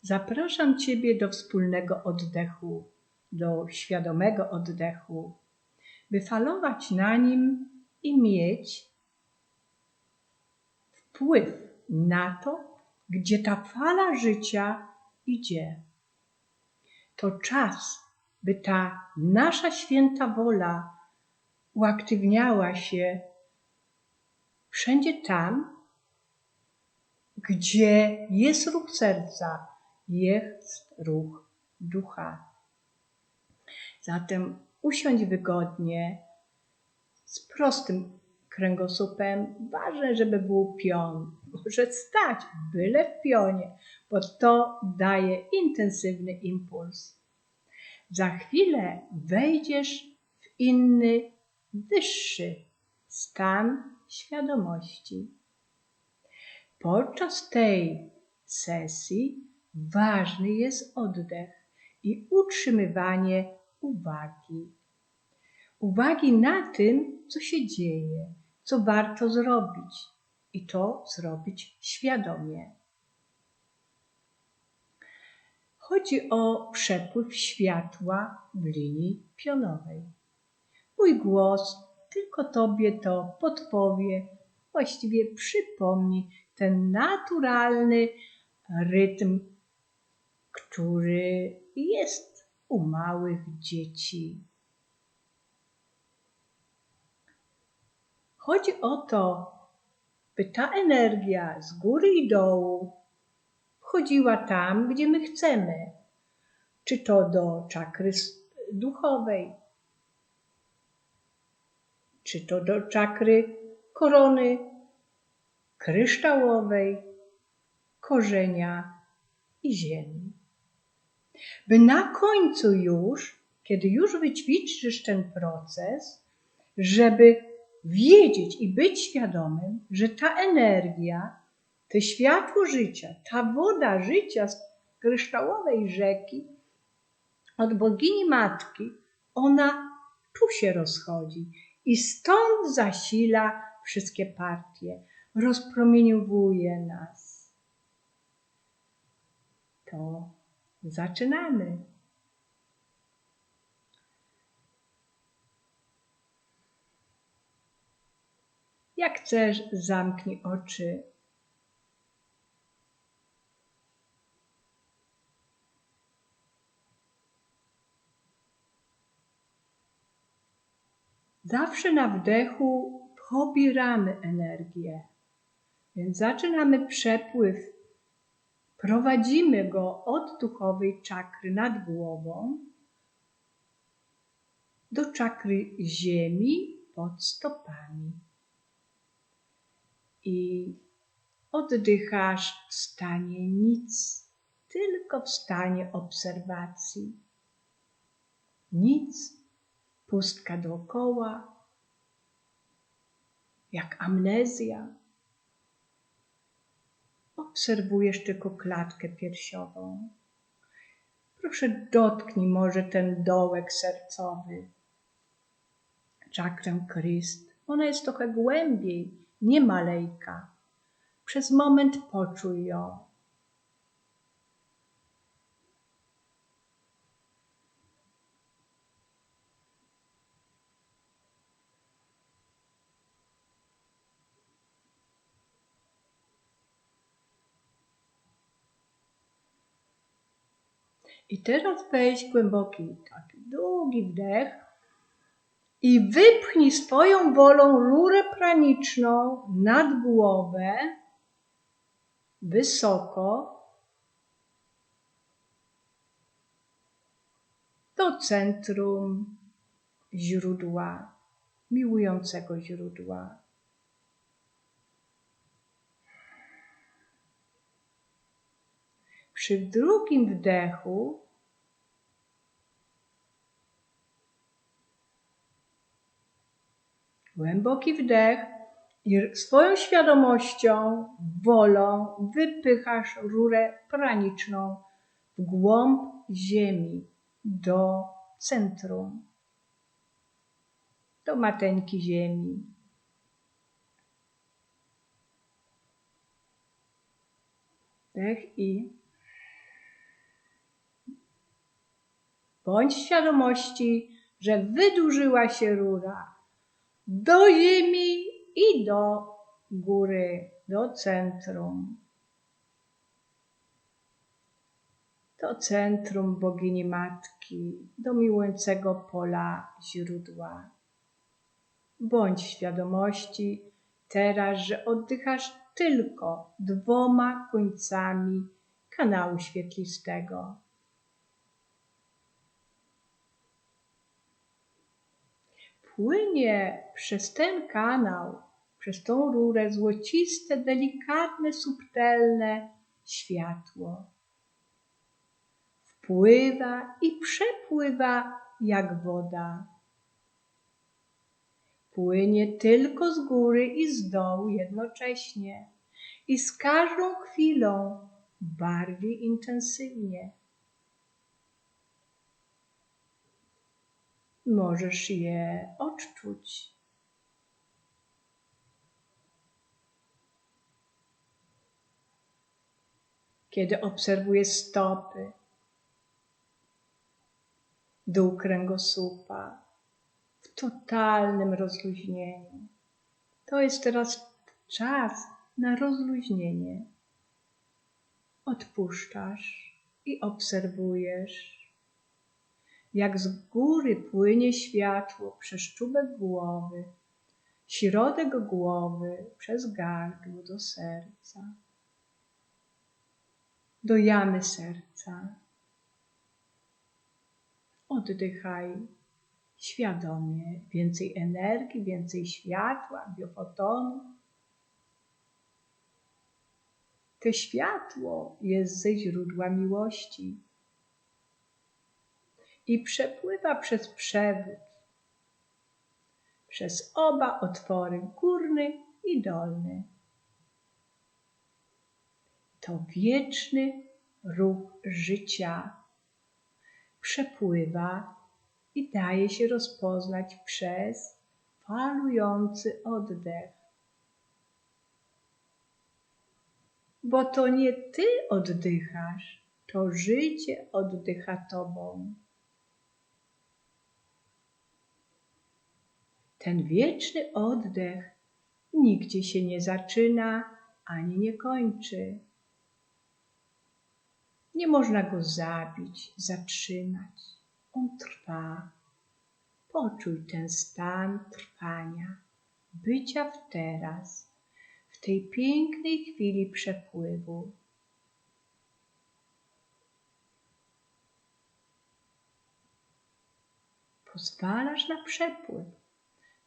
Zapraszam Ciebie do wspólnego oddechu, do świadomego oddechu, by falować na nim i mieć wpływ na to, gdzie ta fala życia idzie. To czas, by ta nasza święta wola uaktywniała się wszędzie tam, gdzie jest ruch serca, jest ruch ducha. Zatem usiądź wygodnie, z prostym kręgosłupem. Ważne, żeby był pion. Może stać, byle w pionie, bo to daje intensywny impuls. Za chwilę wejdziesz w inny, wyższy stan świadomości. Podczas tej sesji ważny jest oddech i utrzymywanie uwagi. Uwagi na tym, co się dzieje, co warto zrobić i to zrobić świadomie. Chodzi o przepływ światła w linii pionowej. Mój głos tylko Tobie to podpowie, właściwie przypomni ten naturalny rytm, który jest u małych dzieci. Chodzi o to, by ta energia z góry i dołu wchodziła tam, gdzie my chcemy. Czy to do czakry duchowej, czy to do czakry korony kryształowej, korzenia i ziemi. By na końcu już, kiedy już wyćwiczysz ten proces, żeby wiedzieć i być świadomym, że ta energia, to światło życia, ta woda życia z kryształowej rzeki od bogini matki, ona tu się rozchodzi i stąd zasila wszystkie partie, rozpromieniowuje nas. To zaczynamy. Jak chcesz, zamknij oczy. Zawsze na wdechu pobieramy energię, więc zaczynamy przepływ. Prowadzimy go od duchowej czakry nad głową do czakry ziemi pod stopami i oddychasz w stanie nic, tylko w stanie obserwacji. Nic, pustka dookoła, jak amnezja. Obserwujesz tylko klatkę piersiową. Proszę dotknij może ten dołek sercowy, czakrę Kryst. Ona jest trochę głębiej nie malejka. Przez moment poczuj ją. I teraz weź głęboki, taki długi wdech i wypchnij swoją wolą rurę praniczną nad głowę wysoko do centrum źródła, miłującego źródła. Przy drugim wdechu Głęboki wdech i swoją świadomością, wolą wypychasz rurę praniczną w głąb ziemi, do centrum, do mateńki ziemi. Wdech i bądź świadomości, że wydłużyła się rura, do ziemi i do góry, do centrum. Do centrum bogini matki, do miłującego pola źródła. Bądź świadomości teraz, że oddychasz tylko dwoma końcami kanału świetlistego. Płynie przez ten kanał, przez tą rurę złociste, delikatne, subtelne światło. Wpływa i przepływa jak woda. Płynie tylko z góry i z dołu jednocześnie i z każdą chwilą bardziej intensywnie. Możesz je odczuć. Kiedy obserwujesz stopy, dół kręgosłupa w totalnym rozluźnieniu. To jest teraz czas na rozluźnienie. Odpuszczasz i obserwujesz, jak z góry płynie światło przez czubek głowy, środek głowy, przez gardło do serca, do jamy serca. Oddychaj świadomie, więcej energii, więcej światła, biofotonu. To światło jest ze źródła miłości i przepływa przez przewód, przez oba otwory, górny i dolny. To wieczny ruch życia przepływa i daje się rozpoznać przez falujący oddech. Bo to nie ty oddychasz, to życie oddycha tobą. Ten wieczny oddech nigdzie się nie zaczyna ani nie kończy. Nie można go zabić, zatrzymać. On trwa. Poczuj ten stan trwania, bycia w teraz, w tej pięknej chwili przepływu. Pozwalasz na przepływ,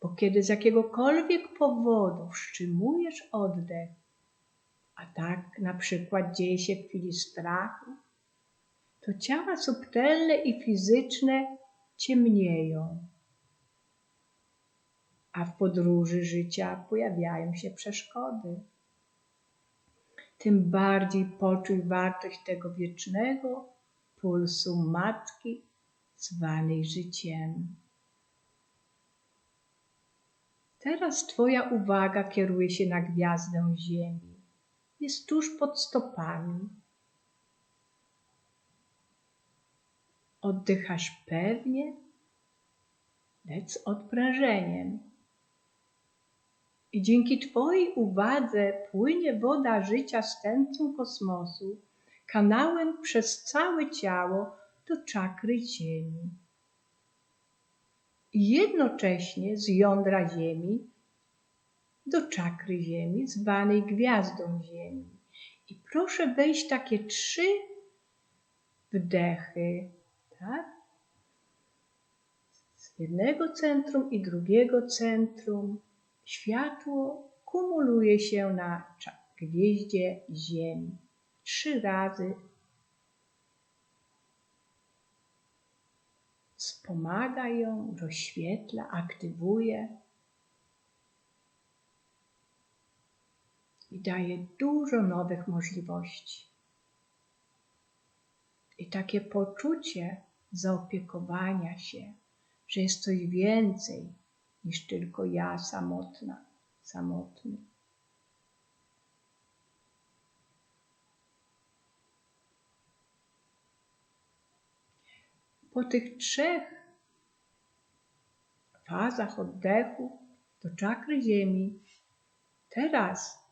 bo kiedy z jakiegokolwiek powodu wstrzymujesz oddech, a tak na przykład dzieje się w chwili strachu, to ciała subtelne i fizyczne ciemnieją, a w podróży życia pojawiają się przeszkody. Tym bardziej poczuj wartość tego wiecznego pulsu matki zwanej życiem. Teraz Twoja uwaga kieruje się na gwiazdę Ziemi. Jest tuż pod stopami Oddychasz pewnie, lecz z odprężeniem. I dzięki Twojej uwadze płynie woda życia z centrum kosmosu, kanałem przez całe ciało do czakry Ziemi. Jednocześnie z jądra Ziemi do czakry Ziemi, zwanej gwiazdą Ziemi. I proszę wejść takie trzy wdechy tak? Z jednego centrum i drugiego centrum światło kumuluje się na gwieździe Ziemi. Trzy razy wspomaga ją, rozświetla, aktywuje i daje dużo nowych możliwości. I takie poczucie zaopiekowania się, że jest coś więcej niż tylko ja samotna, samotny. Po tych trzech fazach oddechu do czakry ziemi, teraz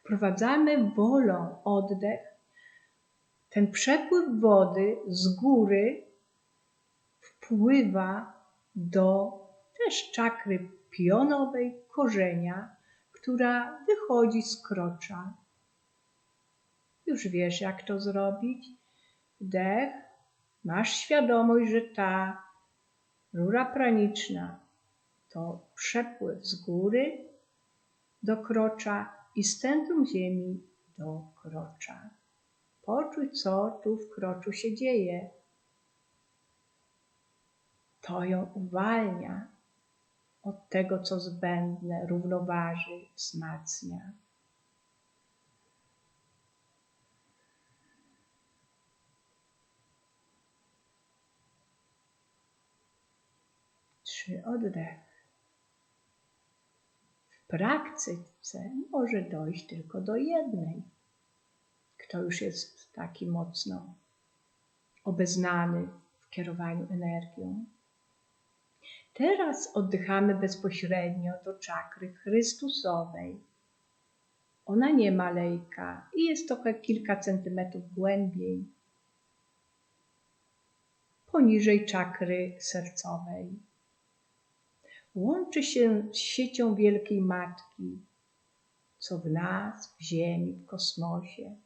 wprowadzamy wolą oddech, ten przepływ wody z góry wpływa do też czakry pionowej korzenia, która wychodzi z krocza. Już wiesz, jak to zrobić. Wdech, masz świadomość, że ta rura praniczna to przepływ z góry do krocza i z centrum ziemi do krocza. Poczuj, co tu w kroczu się dzieje. To ją uwalnia od tego, co zbędne, równoważy, wzmacnia. Trzy oddech. W praktyce może dojść tylko do jednej. Kto już jest taki mocno obeznany w kierowaniu energią. Teraz oddychamy bezpośrednio do czakry Chrystusowej. Ona nie malejka i jest trochę kilka centymetrów głębiej, poniżej czakry sercowej. Łączy się z siecią Wielkiej Matki, co w nas, w Ziemi, w kosmosie.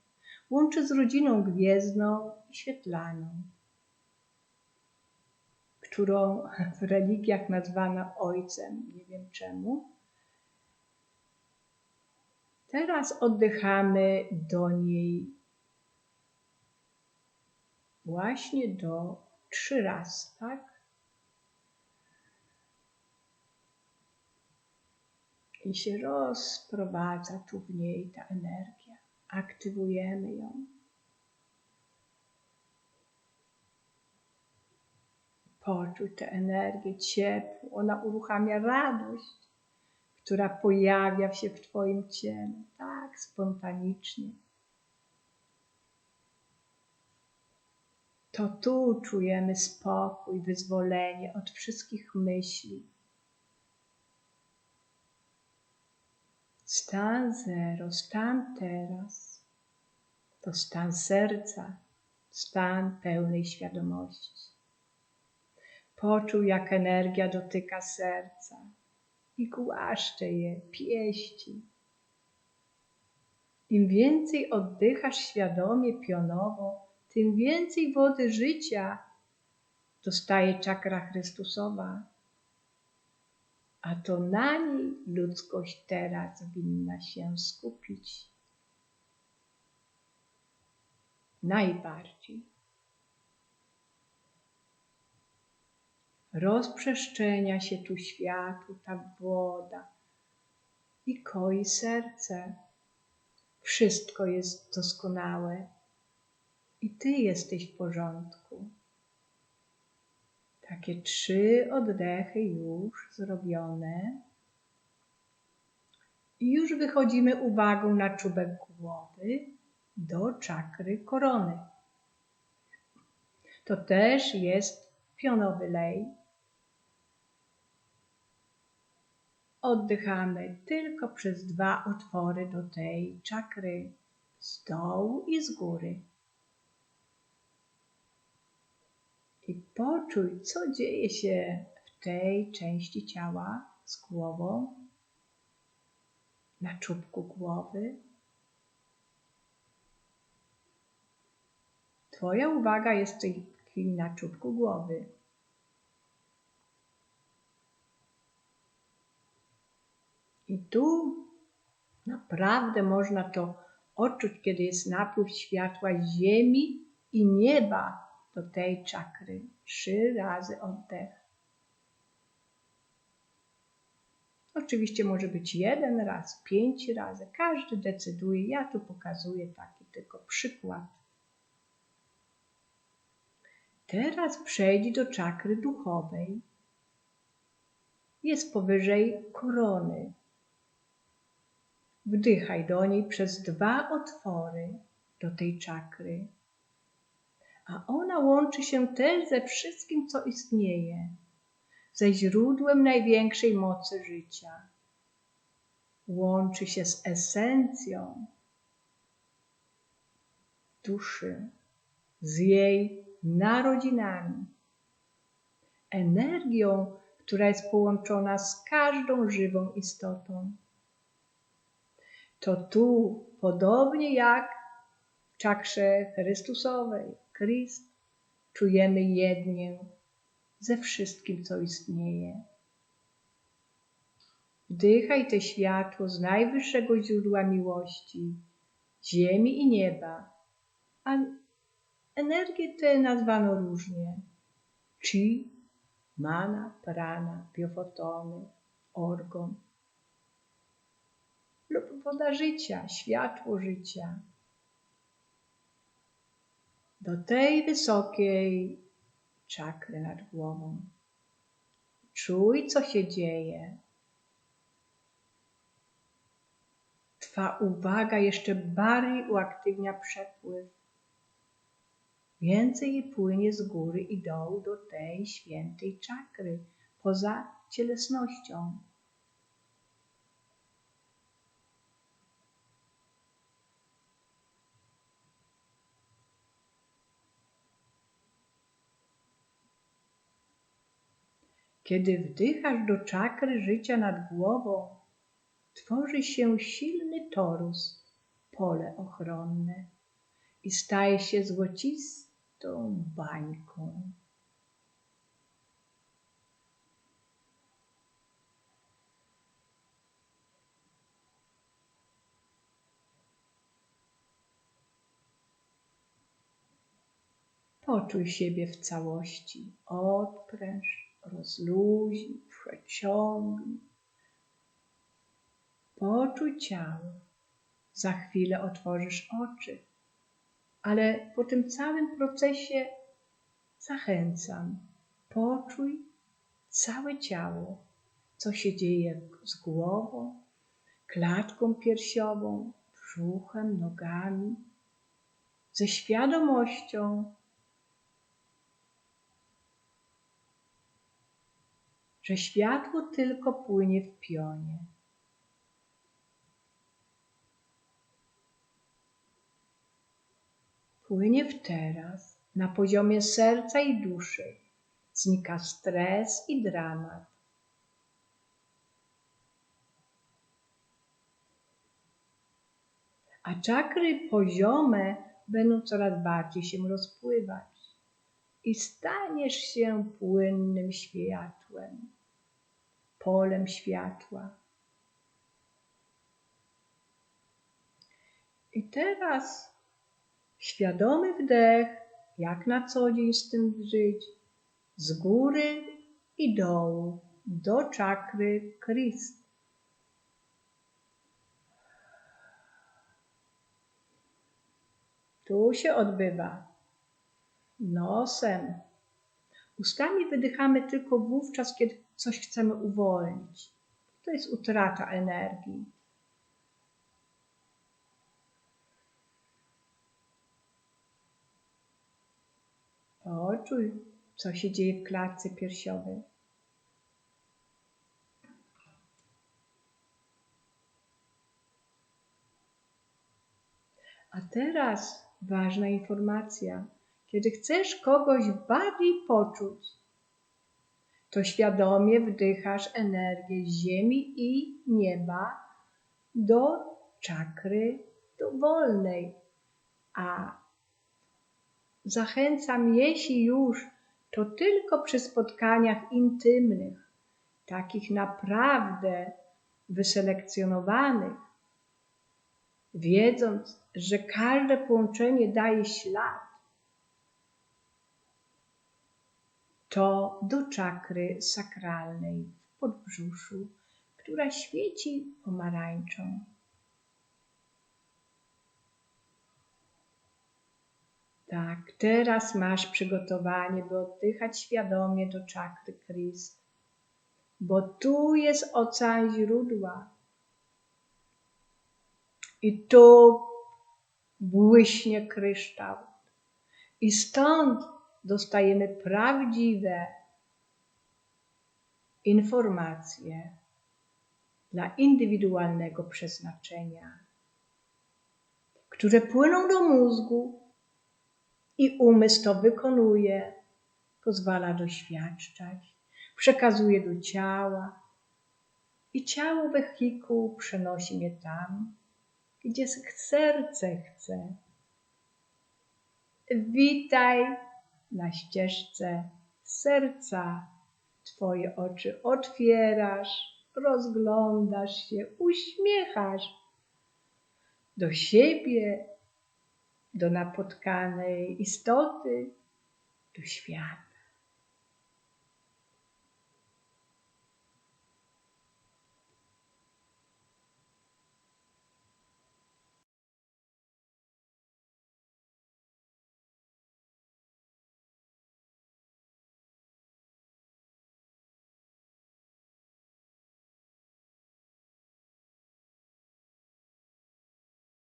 Łączy z rodziną gwiezdną i świetlaną którą w religiach nazwano ojcem, nie wiem czemu. Teraz oddychamy do niej właśnie do trzy razy, tak? I się rozprowadza tu w niej ta energia. Aktywujemy ją. Poczuj tę energię, ciepło. Ona uruchamia radość, która pojawia się w Twoim ciele tak spontanicznie. To tu czujemy spokój, wyzwolenie od wszystkich myśli. Stan zero, stan teraz to stan serca, stan pełnej świadomości. Poczuł, jak energia dotyka serca i głaszcze je, pieści. Im więcej oddychasz świadomie, pionowo, tym więcej wody życia dostaje czakra Chrystusowa. A to na niej ludzkość teraz winna się skupić. Najbardziej. rozprzestrzenia się tu światło, ta woda i koi serce. Wszystko jest doskonałe i Ty jesteś w porządku. Takie trzy oddechy już zrobione. I już wychodzimy uwagą na czubek głowy do czakry korony. To też jest pionowy lej, oddychamy tylko przez dwa otwory do tej czakry z dołu i z góry. I poczuj, co dzieje się w tej części ciała z głową, na czubku głowy. Twoja uwaga jest w tej chwili na czubku głowy. I tu naprawdę można to odczuć, kiedy jest napływ światła ziemi i nieba do tej czakry. Trzy razy oddech. Oczywiście może być jeden raz, pięć razy. Każdy decyduje. Ja tu pokazuję taki tylko przykład. Teraz przejdź do czakry duchowej. Jest powyżej korony. Wdychaj do niej przez dwa otwory do tej czakry, a ona łączy się też ze wszystkim, co istnieje, ze źródłem największej mocy życia. Łączy się z esencją duszy, z jej narodzinami, energią, która jest połączona z każdą żywą istotą. To tu, podobnie jak w czakrze Chrystusowej, Chrystus, czujemy jednię ze wszystkim, co istnieje. Wdychaj te światło z najwyższego źródła miłości, ziemi i nieba, a energię tę nazwano różnie. Chi, mana, prana, biofotony, orgon lub woda życia, światło życia. Do tej wysokiej czakry nad głową. Czuj, co się dzieje. Twa uwaga jeszcze bardziej uaktywnia przepływ. Więcej płynie z góry i dołu do tej świętej czakry, poza cielesnością. Kiedy wdychasz do czakry życia nad głową, tworzy się silny torus, pole ochronne i staje się złocistą bańką. Poczuj siebie w całości, odpręż rozluźnij, przeciągnij. Poczuj ciało. Za chwilę otworzysz oczy, ale po tym całym procesie zachęcam. Poczuj całe ciało, co się dzieje z głową, klatką piersiową, brzuchem, nogami, ze świadomością, że światło tylko płynie w pionie. Płynie w teraz, na poziomie serca i duszy. Znika stres i dramat. A czakry poziome będą coraz bardziej się rozpływać i staniesz się płynnym światłem polem światła. I teraz świadomy wdech, jak na co dzień z tym żyć, z góry i dołu, do czakry Krist. Tu się odbywa nosem. Ustami wydychamy tylko wówczas, kiedy coś chcemy uwolnić. To jest utrata energii. Poczuj, co się dzieje w klatce piersiowej. A teraz ważna informacja. Kiedy chcesz kogoś bardziej poczuć, to świadomie wdychasz energię ziemi i nieba do czakry dowolnej. A zachęcam, jeśli już, to tylko przy spotkaniach intymnych, takich naprawdę wyselekcjonowanych, wiedząc, że każde połączenie daje ślad, to do czakry sakralnej w podbrzuszu, która świeci pomarańczą. Tak, teraz masz przygotowanie, by oddychać świadomie do czakry Krist, bo tu jest ocean źródła. I tu błyśnie kryształ. I stąd dostajemy prawdziwe informacje dla indywidualnego przeznaczenia, które płyną do mózgu i umysł to wykonuje, pozwala doświadczać, przekazuje do ciała i ciało wehikuł przenosi mnie tam, gdzie serce chce. Witaj na ścieżce serca. Twoje oczy otwierasz, rozglądasz się, uśmiechasz do siebie, do napotkanej istoty, do świata.